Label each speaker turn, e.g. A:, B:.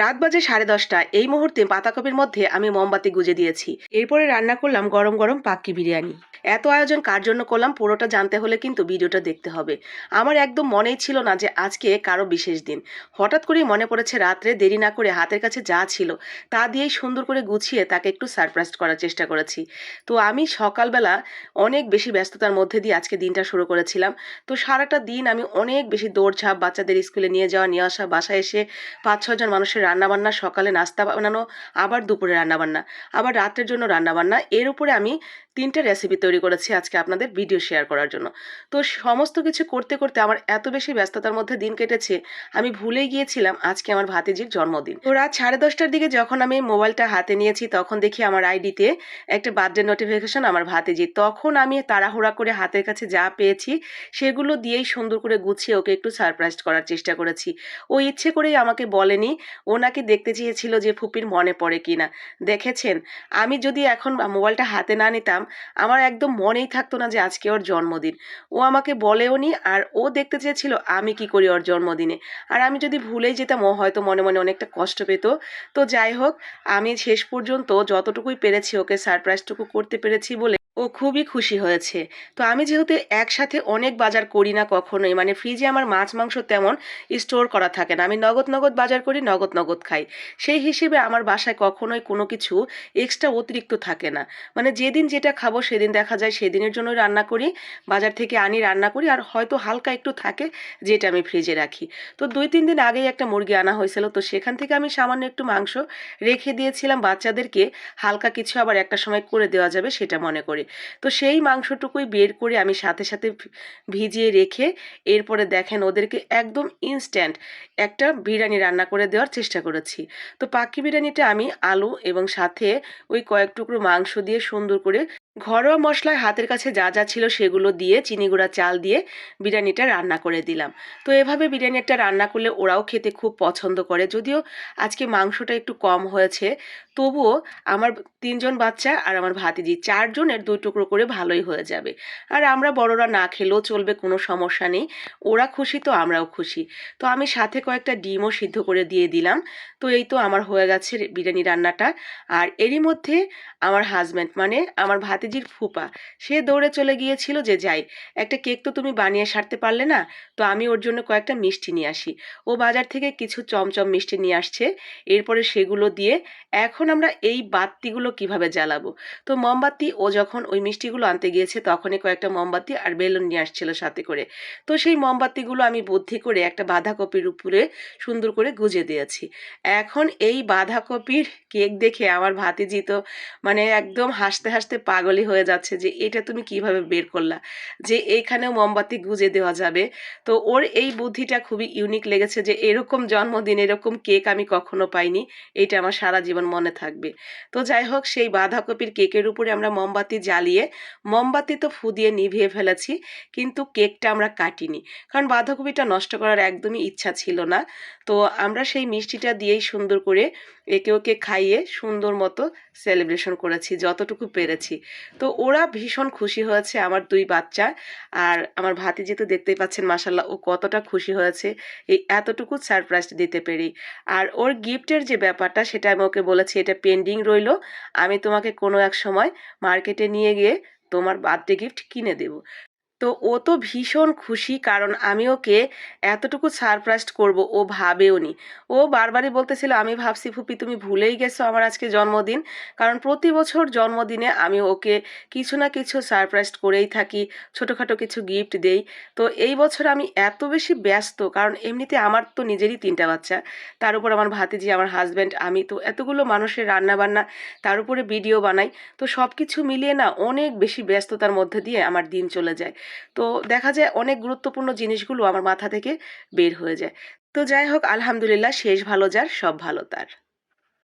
A: রাত বাজে সাড়ে দশটা। এই মুহূর্তে পাতাকপির মধ্যে আমি মোমবাতি গুজে দিয়েছি। এরপরে রান্না করলাম গরম গরম পাক্কি বিরিয়ানি। এত আয়োজন কার জন্য করলাম পুরোটা জানতে হলে কিন্তু ভিডিওটা দেখতে হবে। আমার একদম মনেই ছিল না যে আজকে কারও বিশেষ দিন। হঠাৎ করেই মনে পড়েছে রাত্রে দেরি না করে হাতের কাছে যা ছিল, তা দিয়েই সুন্দর করে গুছিয়ে তাকে একটু সারপ্রাইজ করার চেষ্টা করেছি। তো আমি সকালবেলা অনেক বেশি ব্যস্ততার মধ্যে দিয়ে আজকে দিনটা শুরু করেছিলাম। তো সারাটা দিন আমি অনেক বেশি দৌড়ঝাঁপ বাচ্চাদের স্কুলে নিয়ে যাওয়া, নিয়ে আসা, বাসায় এসে পাঁচ ছজন মানুষের রান্নাবান্না সকালে নাস্তা বানানো আবার দুপুরে রান্নাবান্না। আবার রাতের জন্য রান্নাবান্না। এর উপরে আমি তিনটে রেসিপি তৈরি করেছি আজকে আপনাদের ভিডিও শেয়ার করার জন্য। তো সমস্ত কিছু করতে করতে আমার এত বেশি ব্যস্ততার মধ্যে দিন কেটেছে, আমি ভুলে গিয়েছিলাম আজকে আমার ভাতিজির জন্মদিন। তো রাত সাড়ে দশটার দিকে যখন আমি মোবাইলটা হাতে নিয়েছি, তখন দেখি আমার আইডিতে একটা বার্থডে নোটিফিকেশন আমার ভাতিজি। তখন আমি তাড়াহুড়া করে হাতের কাছে যা পেয়েছি, সেগুলো দিয়েই সুন্দর করে গুছিয়ে ওকে একটু সারপ্রাইজ করার চেষ্টা করেছি। ও ইচ্ছে করেই আমাকে বলেনি, ও নাকি দেখতে চেয়েছিল যে ফুপির মনে পড়ে কিনা। দেখেছেন, আমি যদি এখন মোবাইলটা হাতে না নিতাম আমার একদম মনেই থাকতো না যে আজকে ওর জন্মদিন। ও আমাকে বলেও নি আর ও দেখতে চেয়েছিল আমি কি করি ওর জন্মদিনে। আর আমি যদি ভুলেই যেতাম, ও হয়তো মনে মনে অনেকটা কষ্ট পেত। তো যাই হোক, আমি শেষ পর্যন্ত যতটুকুই পেরেছি ওকে সারপ্রাইজটুকু করতে পেরেছি বলে ও খুবই খুশি হয়েছে। তো আমি যেহেতু একসাথে অনেক বাজার করি না কখনোই মানে ফ্রিজে আমার মাছ, মাংস তেমন স্টোর করা থাকে না। আমি নগদ নগদ বাজার করি, নগদ নগদ খাই। সেই হিসেবে আমার বাসায় কখনোই কোনো কিছু এক্সট্রা অতিরিক্ত থাকে না। মানে যেদিন যেটা খাব সেদিন দেখা যায় সেদিনের জন্য রান্না করি, বাজার থেকে আনি, রান্না করি, আর হয়তো হালকা একটু থাকে যেটা আমি ফ্রিজে রাখি। তো দুই, তিন দিন আগেই একটা মুরগি আনা হয়েছিল, তো সেখান থেকে আমি সামান্য একটু মাংস রেখে দিয়েছিলাম বাচ্চাদেরকে। হালকা কিছু আবার একটা সময় করে দেওয়া যাবে সেটা মনে করি। তো সেই মাংসটুকুই বের করে আমি সাথে সাথে ভিজিয়ে রেখে এরপরে দেখেন ওদেরকে একদম ইনস্ট্যান্ট একটা বিরিয়ানি রান্না করে দেওয়ার চেষ্টা করেছি। তো পাখি বিরিয়ানিটা আমি আলু এবং সাথে ওই কয়েক টুকরো মাংস দিয়ে সুন্দর করে ঘরোয়া মশলায় হাতের কাছে যা যা ছিল সেগুলো দিয়ে চিনি গুঁড়া, চাল দিয়ে বিরিয়ানিটা রান্না করে দিলাম। তো এভাবে বিরিয়ানিটা রান্না করলে ওরাও খেতে খুব পছন্দ করে। যদিও আজকে মাংসটা একটু কম হয়েছে, তবুও আমার তিনজন বাচ্চা আর আমার ভাতিজি চারজনের দুই টুকরো করে ভালোই হয়ে যাবে। আর আমরা বড়রা না খেলেও চলবে কোনো সমস্যা নেই, ওরা খুশি তো আমরাও খুশি। তো আমি সাথে কয়েকটা ডিমও সিদ্ধ করে দিয়ে দিলাম। তো এই তো আমার হয়ে গেছে বিরিয়ানি রান্নাটা। আর এরই মধ্যে আমার হাজব্যান্ড মানে আমার ভাতিজির ফুপা। সে দৌড়ে চলে গিয়েছিল যে যাই, একটা কেক তো তুমি বানিয়ে সারতে পারলে না, তো আমি ওর জন্য কয়েকটা মিষ্টি নিয়ে আসি। ও বাজার থেকে কিছু চমচম মিষ্টি নিয়ে আসছে, এরপরে সেগুলো দিয়ে এখন আমরা এই বাতিগুলো কীভাবে জ্বালাবো? তো মোমবাতি, ও যখন ওই মিষ্টিগুলো আনতে গিয়েছে তখনই কয়েকটা মোমবাতি আর বেলুন নিয়ে আসছিল সাথে করে। তো সেই মোমবাতিগুলো আমি বুদ্ধি করে একটা বাঁধাকপির উপরে সুন্দর করে গুজে দিয়েছি। এখন এই বাঁধাকপির কেক দেখে আমার ভাতিজি তো মানে একদম হাসতে হাসতে পাগলই হয়ে যাচ্ছে যে এটা তুমি কীভাবে বের করলা? যে, এইখানেও মোমবাতি গুজে দেওয়া যাবে। তো ওর এই বুদ্ধিটা খুবই ইউনিক লেগেছে যে, এরকম জন্মদিন, এরকম কেক আমি কখনো পাইনি। এটা আমার সারা জীবন মনে থাকবে। তো যাই হোক, সেই বাঁধাকপির কেকের উপরে আমরা মোমবাতি জ্বালিয়ে, মোমবাতি তো ফু দিয়ে নিভিয়ে ফেলেছি, কিন্তু কেকটা আমরা কাটিনি। কারণ বাঁধাকপিটা নষ্ট করার একদমই ইচ্ছা ছিল না। তো আমরা সেই মিষ্টিটা দিয়েই সুন্দর করে একে ওকে খাইয়ে সুন্দর মতো সেলিব্রেশন করেছি, যতটুকু পেরেছি। তো ওরা ভীষণ খুশি হয়েছে আমার দুই বাচ্চা আর আমার ভাতি যেহেতু দেখতেই পাচ্ছেন মাসাল্লাহ ও কতটা খুশি হয়েছে। এই এতটুকু সারপ্রাইজ দিতে পেরেই আর ওর গিফটের যে ব্যাপারটা, সেটা আমি ওকে বলেছি, এটা পেন্ডিং রইল। আমি তোমাকে কোনো এক সময় মার্কেটে নিয়ে গিয়ে তোমার বার্থডে গিফট কিনে দেবো। তো ও তো ভীষণ খুশি, কারণ আমি ওকে এতটুকু সারপ্রাইজ করব, ও ভাবেও নি। ও বারবারই বলতেছিল, আমি ভাবছি ফুপি, তুমি ভুলেই গেছো আমার আজকে জন্মদিন। কারণ প্রতি বছর জন্মদিনে আমি ওকে কিছু না কিছু সারপ্রাইজ করেই থাকি, ছোটোখাটো কিছু গিফট দেই। তো এই বছর আমি এত বেশি ব্যস্ত, কারণ এমনিতে আমার তো নিজেরই তিনটা বাচ্চা। তার উপর আমার ভাতিজি, আমার হাজব্যান্ড আমি তো এতগুলো মানুষের রান্না বান্না তার উপরে ভিডিও বানাই। তো সব কিছু মিলিয়ে না অনেক বেশি ব্যস্ততার মধ্যে দিয়ে আমার দিন চলে যায়। তো দেখা যায় অনেক গুরুত্বপূর্ণ জিনিসগুলো আমার মাথা থেকে বের হয়ে যায়। তো যাই হোক, আলহামদুলিল্লাহ শেষ ভালো যার, সব ভালো তার।